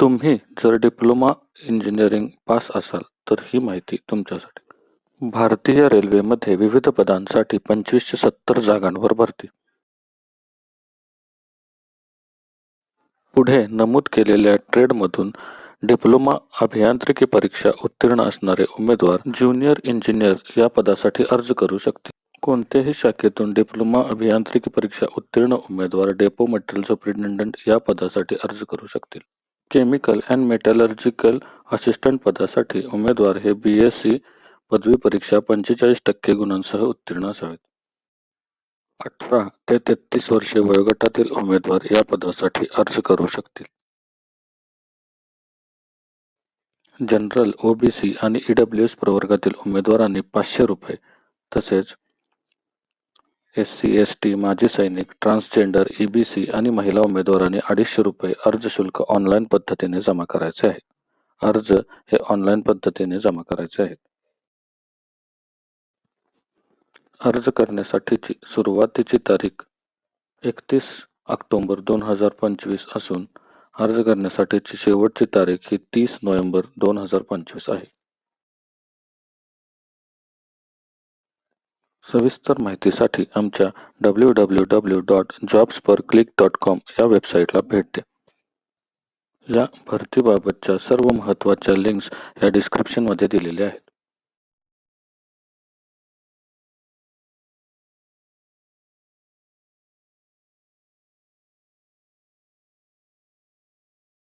तुम्ही जर diploma engineering pass असाल तर ही माहिती तुमच्यासाठी. भारतीय रेल्वेमध्ये विविध पदांसाठी पंचवीसशे सत्तर जागांवर भरती. पुढे नमूद केलेल्या ट्रेडमधून डिप्लोमा अभियांत्रिकी परीक्षा उत्तीर्ण असणारे उमेदवार ज्युनियर इंजिनियर या पदासाठी अर्ज करू शकतील. कोणत्याही शाखेतून डिप्लोमा अभियांत्रिकी परीक्षा उत्तीर्ण उमेदवार डेपो मटेरियल सुपरिटेंडंट या पदासाठी अर्ज करू शकतील. केमिकल अँड मेटलर्जिकल असिस्टंट पदासाठी उमेदवार हे बीएससी पदवी परीक्षा पंचेचाळीस टक्के गुणांसह उत्तीर्ण असावेत. अठरा ते तेहतीस वर्षे वयोगटातील उमेदवार या पदासाठी अर्ज करू शकतील. जनरल, ओबीसी आणि ईडब्ल्यूएस प्रवर्गातील उमेदवारांनी पाचशे रुपये तसेच एससी, एसटी, माजी सैनिक, ट्रान्सजेंडर, ईबीसी आणि महिला उमेदवारांनी अडीचशे रुपये अर्ज शुल्क ऑनलाईन पद्धतीने जमा करायचे आहे. अर्ज हे ऑनलाईन पद्धतीने जमा करायचे आहेत. अर्ज करण्यासाठीची सुरुवातीची तारीख एकतीस ऑक्टोबर दोन हजार पंचवीस असून अर्ज करण्यासाठीची शेवटची तारीख ही तीस नोव्हेंबर दोन हजार पंचवीस आहे. सविस्तर माहितीसाठी आमच्या W W W dot jobs पर क्लिक डॉट कॉम या वेबसाईटला भेट द्या. या भरतीबाबतच्या सर्व महत्त्वाच्या लिंक्स या डिस्क्रिप्शनमध्ये दिलेल्या आहेत.